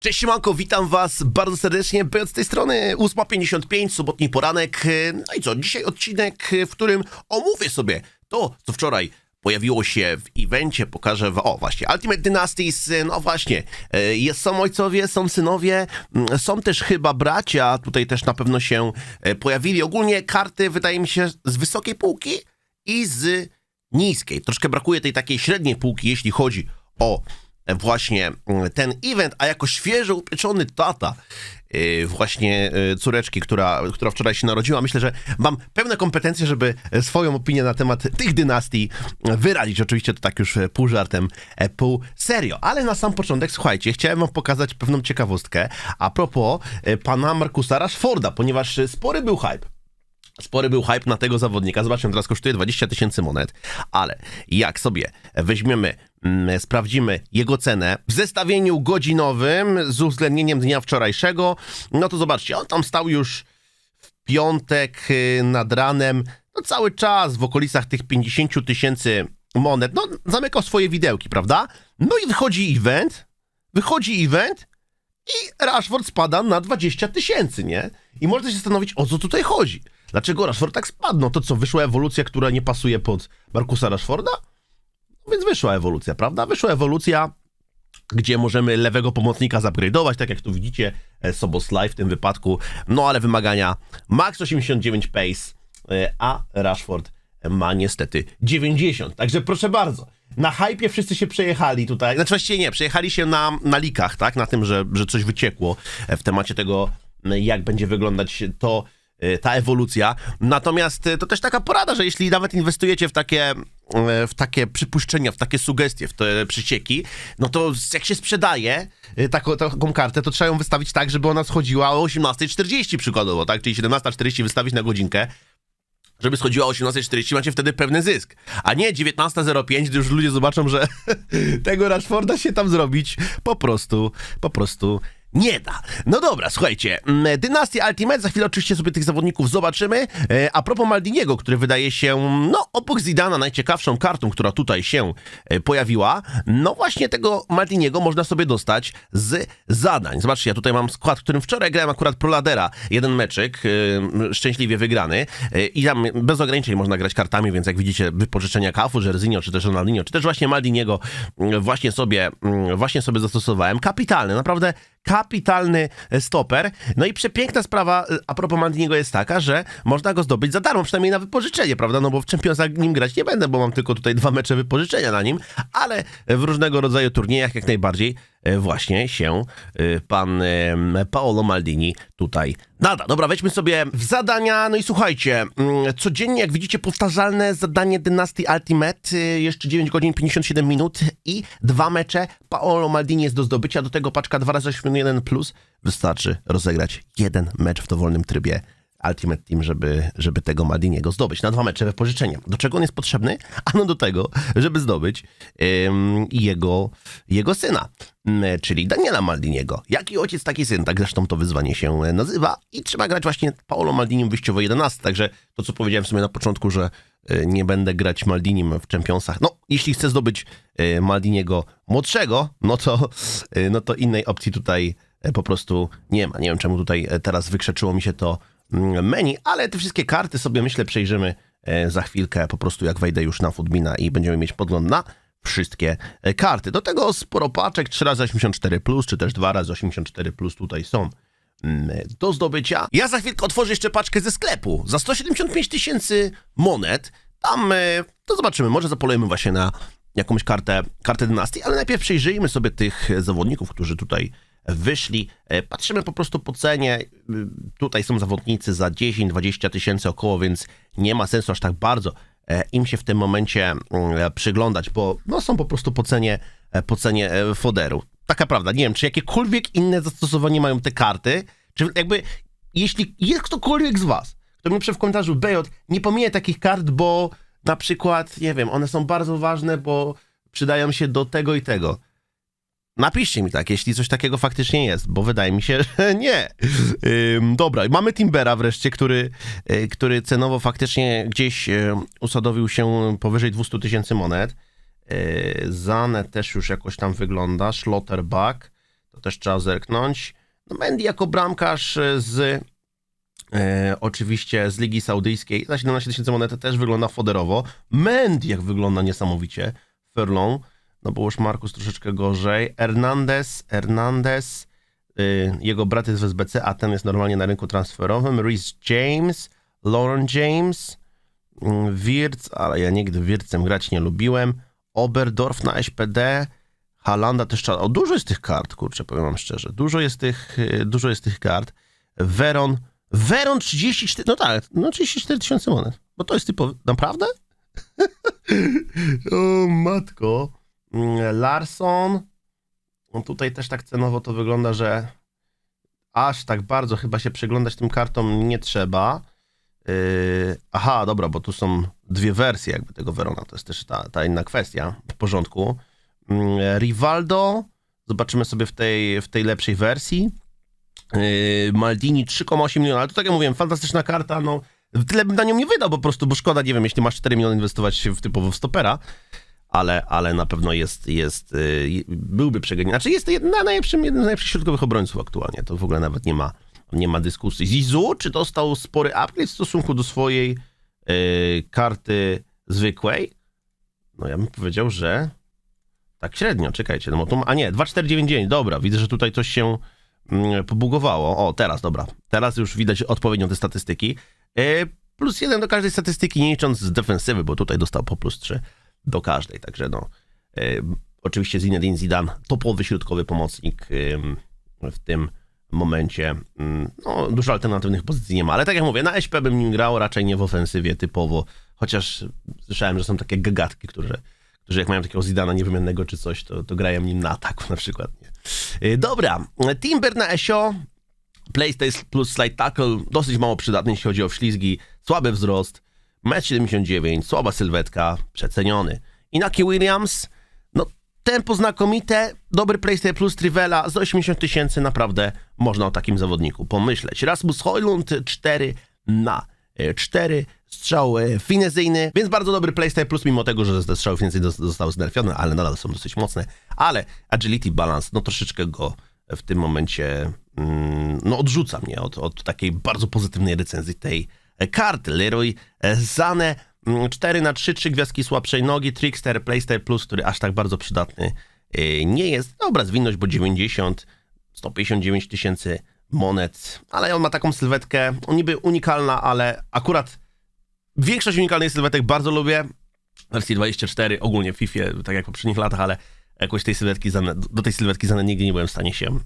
Cześć Siemanko, witam was bardzo serdecznie, od tej strony 8.55, sobotni poranek. No i co, dzisiaj odcinek, w którym omówię sobie to, co wczoraj pojawiło się w evencie, pokażę wam, o właśnie, Ultimate Dynasties, no właśnie, e, jest, są ojcowie, są synowie, są też chyba bracia, tutaj też na pewno się e, pojawili. Ogólnie karty wydaje mi się z wysokiej półki i z niskiej. Troszkę brakuje tej takiej średniej półki, jeśli chodzi o właśnie mm, ten event, a jako świeżo upieczony tata yy, właśnie yy, córeczki, która, która wczoraj się narodziła, myślę, że mam pełne kompetencje, żeby swoją opinię na temat tych dynastii wyrazić. Oczywiście to tak już e, pół żartem, e, pół serio. Ale na sam początek, słuchajcie, chciałem wam pokazać pewną ciekawostkę a propos e, pana Markusa Rashforda, ponieważ spory był hype. Spory był hype na tego zawodnika. Zobaczmy, teraz kosztuje 20 tysięcy monet, ale jak sobie weźmiemy, mm, sprawdzimy jego cenę w zestawieniu godzinowym z uwzględnieniem dnia wczorajszego, no to zobaczcie, on tam stał już w piątek y, nad ranem, no cały czas w okolicach tych 50 tysięcy monet, no zamykał swoje widełki, prawda? No i wychodzi event, wychodzi event i Rashford spada na 20 tysięcy, nie? I można się zastanowić, o co tutaj chodzi. Dlaczego Rashford tak spadł? No to co, wyszła ewolucja, która nie pasuje pod Markusa Rashforda? No więc wyszła ewolucja, prawda? Wyszła ewolucja, gdzie możemy lewego pomocnika zupgrade'ować, tak jak tu widzicie, e, Soboslaj w tym wypadku. No ale wymagania max 89 pace, e, a Rashford ma niestety 90. Także proszę bardzo. Na hypie wszyscy się przejechali tutaj. Znaczy właściwie nie, przejechali się na, na likach, tak? Na tym, że, że coś wyciekło e, w temacie tego, jak będzie wyglądać to, ta ewolucja. Natomiast y, to też taka porada, że jeśli nawet inwestujecie w takie, y, w takie przypuszczenia, w takie sugestie, w te przycieki, no to jak się sprzedaje y, taką, taką kartę, to trzeba ją wystawić tak, żeby ona schodziła o 18.40 przykładowo, tak? Czyli 17.40 wystawić na godzinkę, żeby schodziła o 18.40, macie wtedy pewny zysk. A nie 19.05, gdy już ludzie zobaczą, że tego Rashforda się tam zrobić po prostu, po prostu nie da. No dobra, słuchajcie, mm, Dynastia Ultimate, za chwilę oczywiście sobie tych zawodników zobaczymy. E, A propos Maldiniego, który wydaje się, no obok Zidana najciekawszą kartą, która tutaj się e, pojawiła, no właśnie tego Maldiniego można sobie dostać z zadań. Zobaczcie, ja tutaj mam skład, w którym wczoraj grałem akurat Proladera, jeden meczyk, e, szczęśliwie wygrany i tam bez ograniczeń można grać kartami, więc jak widzicie wypożyczenia Kafu, Jerzinho, czy też Ronaldinho, czy też właśnie Maldiniego mm, właśnie sobie, mm, właśnie sobie zastosowałem. Kapitalny, naprawdę kapitalny stoper. No i przepiękna sprawa y, a propos Mandiniego jest taka, że można go zdobyć za darmo, przynajmniej na wypożyczenie, prawda? No bo w Championsach nim grać nie będę, bo mam tylko tutaj dwa mecze wypożyczenia na nim, ale w różnego rodzaju turniejach jak najbardziej właśnie się e, pan e, Paolo Maldini tutaj nada. Dobra, wejdźmy sobie w zadania. No i słuchajcie, mm, codziennie, jak widzicie, powtarzalne zadanie Dynasty Ultimate, jeszcze 9 godzin 57 minut i dwa mecze. Paolo Maldini jest do zdobycia, do tego paczka 2 razy 81 plus. Wystarczy rozegrać jeden mecz w dowolnym trybie Ultimate Team, żeby, żeby tego Maldiniego zdobyć na dwa mecze wypożyczenia. Do czego on jest potrzebny? Ano do tego, żeby zdobyć ym, jego, jego syna, ym, czyli Daniela Maldiniego. Jaki ojciec, taki syn, tak zresztą to wyzwanie się nazywa i trzeba grać właśnie Paolo Maldinim wyjściowo 11, także to, co powiedziałem sobie na początku, że e, nie będę grać Maldinim w Championsach. No, jeśli chcę zdobyć e, Maldiniego młodszego, no to, e, no to innej opcji tutaj po prostu nie ma. Nie wiem, czemu tutaj teraz wykrzeczyło mi się to menu, ale te wszystkie karty sobie myślę przejrzymy e, za chwilkę, po prostu jak wejdę już na Foodbina i będziemy mieć podgląd na wszystkie e, karty. Do tego sporo paczek, 3 razy 84 plus, czy też 2 razy 84 plus tutaj są mm, do zdobycia. Ja za chwilkę otworzę jeszcze paczkę ze sklepu za 175 tysięcy monet. Tam, e, to zobaczymy, może zapolujemy właśnie na jakąś kartę, kartę dynastii, ale najpierw przejrzyjmy sobie tych zawodników, którzy tutaj wyszli. E, Patrzymy po prostu po cenie. Y, Tutaj są zawodnicy za 10-20 tysięcy około, więc nie ma sensu aż tak bardzo e, im się w tym momencie mm, przyglądać, bo no, są po prostu po cenie, e, po cenie e, foderu. Taka prawda. Nie wiem, czy jakiekolwiek inne zastosowanie mają te karty, czy jakby, jeśli jest ktokolwiek z was, kto mi pisze w komentarzu, Bejot, nie pomija takich kart, bo na przykład, nie wiem, one są bardzo ważne, bo przydają się do tego i tego. Napiszcie mi tak, jeśli coś takiego faktycznie jest, bo wydaje mi się, że nie. Ym, dobra, mamy Timbera wreszcie, który, y, który cenowo faktycznie gdzieś y, usadowił się powyżej 200 tysięcy monet. Y, Zane też już jakoś tam wygląda, Schlotterback, to też trzeba zerknąć. No Mendy jako bramkarz z oczywiście z Ligi Saudyjskiej za 17 tysięcy monet też wygląda foderowo. Mendy jak wygląda niesamowicie. Furlong, no bo już Markus troszeczkę gorzej. Hernandez, Hernandez, y, jego brat jest w SBC, a ten jest normalnie na rynku transferowym. Reece James, Lauren James, mm, Wirtz, ale ja nigdy Wirtzem grać nie lubiłem. Oberdorf na SPD, Halanda też trzeba. O, dużo jest tych kart, kurczę, powiem wam szczerze. Dużo jest tych, y, dużo jest tych kart. Veron, Veron 34, no tak, no 34 tysiące monet. Bo to jest typowy, naprawdę? o matko. Mm, Larson, no tutaj też tak cenowo to wygląda, że aż tak bardzo chyba się przyglądać tym kartom nie trzeba. Yy, aha, dobra, bo tu są dwie wersje jakby tego Verona, to jest też ta, ta inna kwestia, w porządku. Yy, Rivaldo, zobaczymy sobie w tej, w tej lepszej wersji. Yy, Maldini 3,8 miliona, ale to tak jak mówiłem, fantastyczna karta, no tyle bym na nią nie wydał po prostu, bo szkoda, nie wiem, jeśli masz 4 miliony inwestować w typowo w stopera, ale, ale na pewno jest, jest yy, byłby przegrany. Znaczy jest jeden, najlepszym, jeden z najlepszych środkowych obrońców aktualnie, to w ogóle nawet nie ma, nie ma dyskusji. Zizu, czy dostał spory upgrade w stosunku do swojej yy, karty zwykłej? No ja bym powiedział, że tak średnio, czekajcie, no tu, a nie, 2499, dobra, widzę, że tutaj coś się mm, pobugowało. O, teraz, dobra, teraz już widać odpowiednio te statystyki. Yy, plus jeden do każdej statystyki, nie licząc z defensywy, bo tutaj dostał po plus 3 do każdej, także no. Yy, oczywiście Zinedine Zidane, topowy środkowy pomocnik w tym momencie. Yy, no, dużo alternatywnych pozycji nie ma, ale tak jak mówię, na SP bym nim grał, raczej nie w ofensywie typowo, chociaż słyszałem, że są takie gagatki, które że jak mają takiego Zidana niewymiennego czy coś, to, to grają nim na ataku na przykład. Nie? Yy, Dobra, Timber na Esio, PlayStation plus Slide Tackle, dosyć mało przydatny, jeśli chodzi o ślizgi, słaby wzrost, 1,79 m, słaba sylwetka, przeceniony. Inaki Williams, no tempo znakomite, dobry PlayStation plus Trivela, za 80 tysięcy naprawdę można o takim zawodniku pomyśleć. Rasmus Hoylund 4 na 4, strzał e, finezyjny, więc bardzo dobry PlayStation Plus, mimo tego, że te strzały finezyjne zostały znerfione, ale nadal są dosyć mocne. Ale Agility Balance, no troszeczkę go w tym momencie mm, no odrzuca mnie od, od takiej bardzo pozytywnej recenzji tej karty. Leroy Zane 4 na 3 3 gwiazdki słabszej nogi, Trickster, PlayStation Plus, który aż tak bardzo przydatny e, nie jest. Dobra, zwinność, bo 90, 159 tysięcy monet, ale on ma taką sylwetkę, on niby unikalna, ale akurat większość unikalnych sylwetek bardzo lubię. Wersji 24, ogólnie w FIFA, tak jak w poprzednich latach, ale jakoś tej sylwetki do tej sylwetki zane nigdy nie byłem w stanie się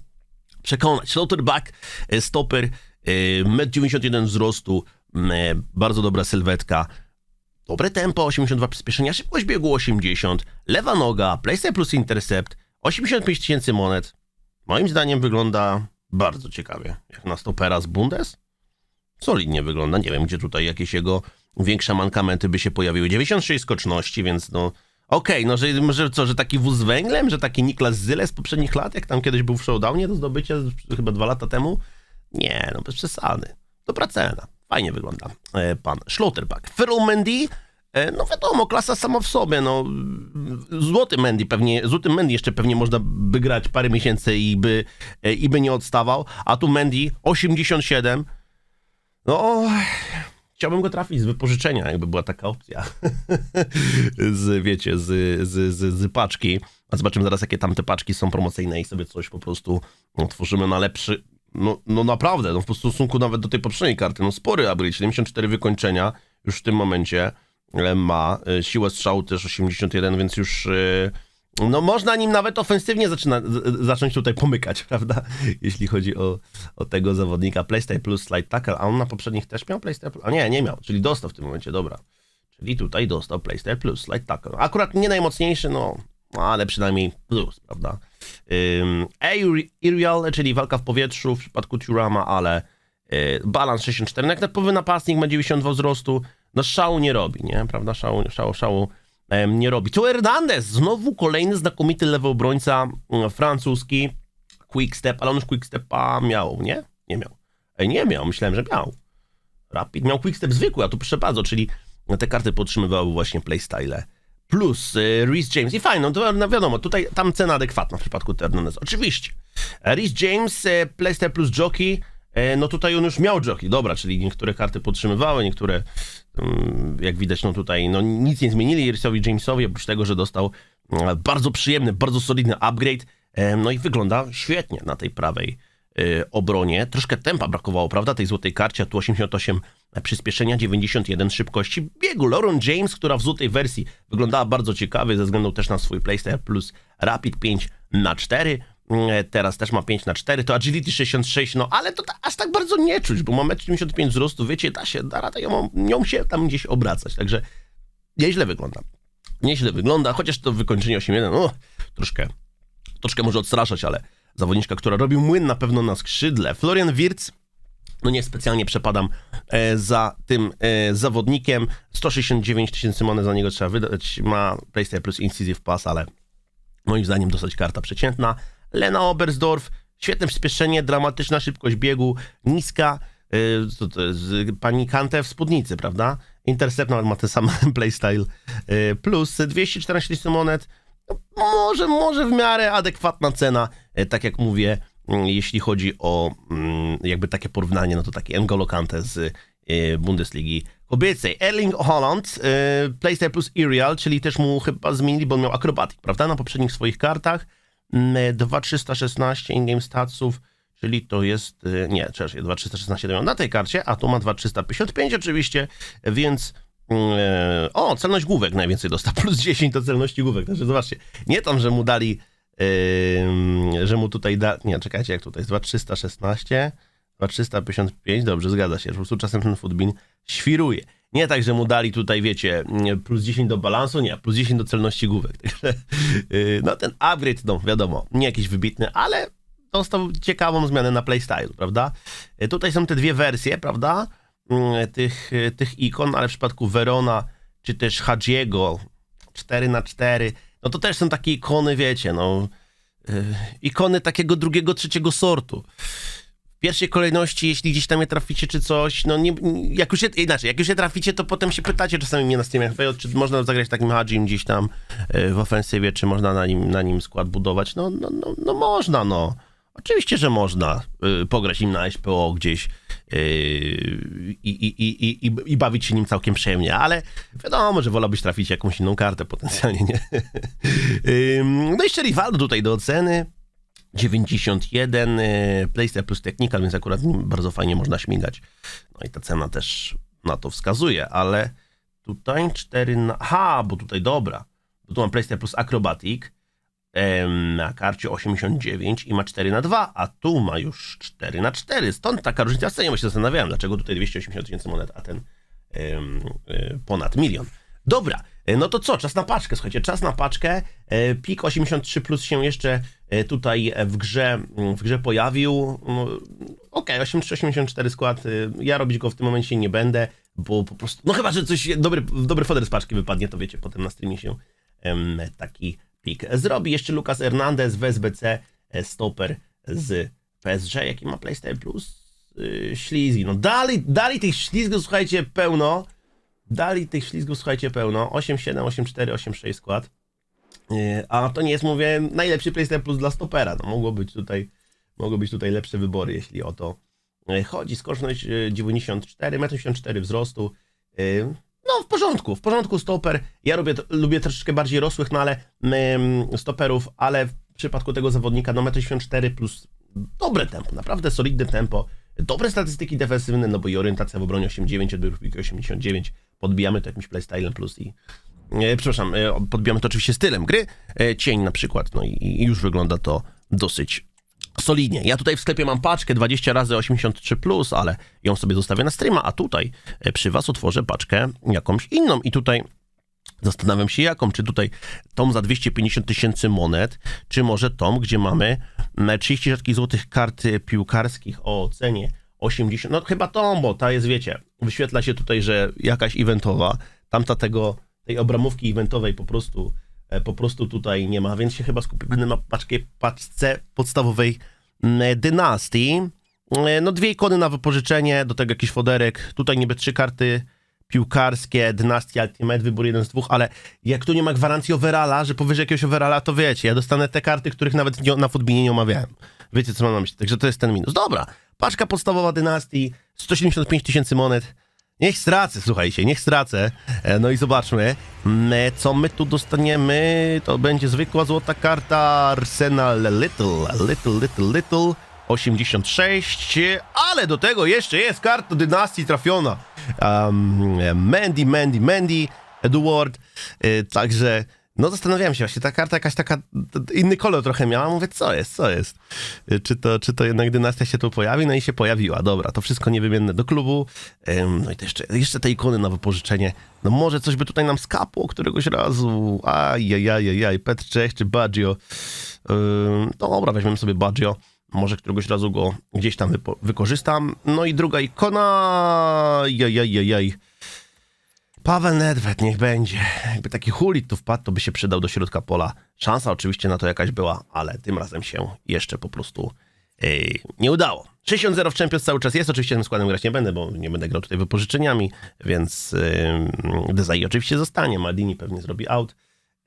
przekonać. Slaughterback, e, stoper, 1,91 m wzrostu, e, bardzo dobra sylwetka, dobre tempo, 82 przyspieszenia, szybkość biegu 80, lewa noga, PlayStation Plus Intercept, 85 tysięcy monet. Moim zdaniem wygląda bardzo ciekawie. Jak na stopera z Bundes? Solidnie wygląda. Nie wiem, gdzie tutaj jakieś jego większe mankamenty by się pojawiły. 96 skoczności, więc no... Okej, okay, no że, że co, że taki wóz z węglem, że taki Niklas Zyle z poprzednich lat, jak tam kiedyś był w showdownie do zdobycia chyba dwa lata temu? Nie, no bez przesady. Dobra cena. Fajnie wygląda e, pan Schlotterback. Ferrell Mendy, e, no wiadomo, klasa sama w sobie, no złoty Mendy pewnie, złoty Mendy jeszcze pewnie można by grać parę miesięcy i by, e, i by nie odstawał, a tu Mendy 87, no chciałbym go trafić z wypożyczenia, jakby była taka opcja. z, wiecie, z, z, z, z paczki. A zobaczymy zaraz, jakie tam te paczki są promocyjne i sobie coś po prostu no, tworzymy na lepszy. No, no naprawdę, no w stosunku nawet do tej poprzedniej karty, no spory upgrade, 74 wykończenia już w tym momencie e, ma, e, siłę strzału też 81, więc już e, no można nim nawet ofensywnie zaczyna, zacząć tutaj pomykać, prawda? Jeśli chodzi o, o tego zawodnika. PlayStation Plus Slide Tackle, a on na poprzednich też miał PlayStation Plus? A nie, nie miał, czyli dostał w tym momencie, dobra. Czyli tutaj dostał PlayStation Plus Slide Tackle. Akurat nie najmocniejszy, no, ale przynajmniej plus, prawda? Aerial, czyli walka w powietrzu w przypadku Turama, ale y, balans 64, jak typowy napastnik ma 92 wzrostu, no szału nie robi, nie? Prawda? Szału, szału, szału nie robi. To Hernandez, znowu kolejny znakomity lewy obrońca mm, francuski, quick step, ale on już quick stepa miał, nie? Nie miał. Nie miał, myślałem, że miał. Rapid miał quick step zwykły, a tu proszę bardzo, czyli te karty podtrzymywały właśnie playstyle plus e, Reece James i fajnie, no to no wiadomo, tutaj tam cena adekwatna w przypadku Hernandez. Oczywiście. Reece James, e, Playster plus Jockey, e, no tutaj on już miał Jockey, dobra, czyli niektóre karty podtrzymywały, niektóre, mm, jak widać, no tutaj no nic nie zmienili Reece'owi Jamesowi, oprócz tego, że dostał mm, bardzo przyjemny, bardzo solidny upgrade, no i wygląda świetnie na tej prawej y, obronie. Troszkę tempa brakowało, prawda, tej złotej karcie, a tu 88 przyspieszenia, 91 szybkości biegu. Lauren James, która w złotej wersji wyglądała bardzo ciekawie ze względu też na swój playstyle plus Rapid 5 na 4 Mm, Teraz też ma 5 na 4 to Agility 66, no ale to ta, aż tak bardzo nie czuć, bo ma 1,95 m wzrostu, wiecie, da się, da radę ją, nią się tam gdzieś obracać, także nieźle wygląda. Nieźle wygląda, chociaż to wykończenie 8.1, no troszkę, troszkę może odstraszać, ale zawodniczka, która robił młyn na pewno na skrzydle. Florian Wirtz, no nie specjalnie przepadam e, za tym e, zawodnikiem. 169 tysięcy monet za niego trzeba wydać. Ma PlayStation Plus Incisive Pass, ale moim zdaniem dosyć karta przeciętna. Lena Oberstdorf, świetne przyspieszenie, dramatyczna szybkość biegu, niska, e, co to jest, pani Kante w spódnicy, prawda? Intercept ma ten sam playstyle. E, plus 214 tysięcy monet, może, może w miarę adekwatna cena, e, tak jak mówię, mm, jeśli chodzi o mm, jakby takie porównanie, no to taki N'Golo Kante z e, Bundesligi kobiecej. Erling Holland, e, PlayStation Plus Irial, czyli też mu chyba zmienili, bo miał Acrobatic, prawda, na poprzednich swoich kartach. Mm, 2316 in-game statsów, czyli to jest, nie, przepraszam, 2316 to na tej karcie, a tu ma 2355 oczywiście, więc o, celność główek najwięcej dostał, plus 10 do celności główek, także zobaczcie, nie tam, że mu dali, e, że mu tutaj da, nie, czekajcie, jak tutaj jest 2316, 2355, dobrze, zgadza się, po prostu czasem ten futbin świruje. Nie tak, że mu dali tutaj, wiecie, plus 10 do balansu, nie, plus 10 do celności główek. Także, yy, no ten upgrade, no wiadomo, nie jakiś wybitny, ale dostał ciekawą zmianę na playstyle, prawda? Yy, Tutaj są te dwie wersje, prawda? Yy, Tych, tych ikon, ale w przypadku Verona, czy też Hadziego, 4 na 4 no to też są takie ikony, wiecie, no, yy, ikony takiego drugiego, trzeciego sortu w pierwszej kolejności, jeśli gdzieś tam je traficie czy coś, no nie, jak już je, inaczej, jak już je traficie, to potem się pytacie czasami mnie na streamach, "Ej, czy można zagrać takim Hadzim gdzieś tam e, w ofensywie, czy można na nim, na nim skład budować? No, no, no, no można, no. Oczywiście, że można y, pograć im na SPO gdzieś y, i, i, i, i, i, i bawić się nim całkiem przyjemnie, ale wiadomo, że wolałbyś trafić jakąś inną kartę potencjalnie, nie? No jeszcze Rivaldo tutaj do oceny. 91 y, PlayStation plus Technical, więc akurat nim bardzo fajnie można śmigać. No i ta cena też na to wskazuje, ale tutaj 4 na... Aha, bo tutaj dobra. Bo tu mam PlayStation plus Acrobatic na karcie 89 i ma 4 na 2, a tu ma już 4 na 4. Stąd taka różnica w cenie, bo się zastanawiałem, dlaczego tutaj 280 tysięcy monet, a ten y, ponad milion. Dobra, e, no to co, czas na paczkę, słuchajcie, czas na paczkę. E, Pik 83 plus się jeszcze e, tutaj w grze, w grze pojawił. No, Okej, 83-84 skład, e, ja robić go w tym momencie nie będę, bo po prostu, no chyba, że coś, dobry, dobry foder z paczki wypadnie, to wiecie, potem na streamie się taki pik zrobi. Jeszcze Lucas Hernandez w SBC, e, stoper z PSG, jaki ma PlayStation Plus, e, ślizgi, no dali, dali tych ślizgów, słuchajcie, pełno, Dali tych ślizgów, słuchajcie, pełno. 8,7, 8,4, 8,6 skład. Yy, A to nie jest, mówię, najlepszy PlayStation Plus dla stopera. No, mogło być tutaj, mogło być tutaj lepsze wybory, jeśli o to yy, chodzi. Skoczność yy, 94, 1,84 m wzrostu. Yy, No, w porządku, w porządku stoper. Ja lubię, lubię troszeczkę bardziej rosłych, no ale stoperów, ale w przypadku tego zawodnika, no 1,84 m plus dobre tempo, naprawdę solidne tempo. Dobre statystyki defensywne, no bo i orientacja w obronie 8,9, odbiór piłki 89, podbijamy to jakimś playstylem plus i e, przepraszam, e, podbijamy to oczywiście stylem gry, e, cień na przykład, no i, i już wygląda to dosyć solidnie. Ja tutaj w sklepie mam paczkę 20 razy 83 plus, ale ją sobie zostawię na streama, a tutaj e, przy was otworzę paczkę jakąś inną i tutaj Zastanawiam się jaką, czy tutaj tom za 250 tysięcy monet, czy może tom, gdzie mamy mm, 30 rzadkich złotych kart y, piłkarskich o cenie 80, no chyba tom, bo ta jest, wiecie, wyświetla się tutaj, że jakaś eventowa, tamta tego, tej obramówki eventowej po prostu, e, po prostu tutaj nie ma, więc się chyba skupimy na paczkę, paczce podstawowej mm, dynastii. E, No dwie ikony na wypożyczenie, do tego jakiś foderek, tutaj niby trzy karty piłkarskie, Dynasty Ultimate, wybór jeden z dwóch, ale jak tu nie ma gwarancji overalla, że powyżej jakiegoś overalla, to wiecie, ja dostanę te karty, których nawet nie, na Footbinie nie omawiałem. Wiecie, co mam na myśli, także to jest ten minus. Dobra, paczka podstawowa Dynastii, 175 tysięcy monet, Niech stracę, słuchajcie, niech stracę. E, No i zobaczmy, mm, e, co my tu dostaniemy. To będzie zwykła złota karta Arsenal Little, Little, Little, Little. 86, ale do tego jeszcze jest karta dynastii trafiona. Um, Mandy, Mandy, Mandy, Edward. E, Także, no zastanawiałem się właśnie, ta karta jakaś taka, inny kolor trochę miała. Mówię, co jest, co jest? E, Czy to, czy to jednak dynastia się tu pojawi? No i się pojawiła. Dobra, to wszystko niewymienne do klubu. No i to jeszcze, jeszcze te ikony na wypożyczenie. No może coś by tutaj nam skapło któregoś razu. Ajajajajaj, Petr Czech czy Baggio. No dobra, weźmiemy sobie Baggio. Może któregoś razu go gdzieś tam wykorzystam. No i druga ikona. Jajajajaj. Paweł Nedved, niech będzie. Jakby taki hulit tu wpadł, to by się przydał do środka pola. Szansa oczywiście na to jakaś była, ale tym razem się jeszcze po prostu yy, nie udało. 60 w Champions cały czas jest, oczywiście tym składem grać nie będę, bo nie będę grał tutaj wypożyczeniami, więc yy, Desai oczywiście zostanie, Maldini pewnie zrobi out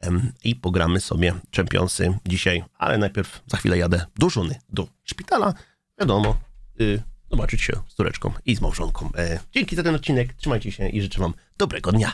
em, i pogramy sobie Championsy dzisiaj, ale najpierw za chwilę jadę do żony, do szpitala, wiadomo, yy, zobaczyć się z córeczką i z małżonką. E, dzięki za ten odcinek, trzymajcie się i życzę wam dobrego dnia.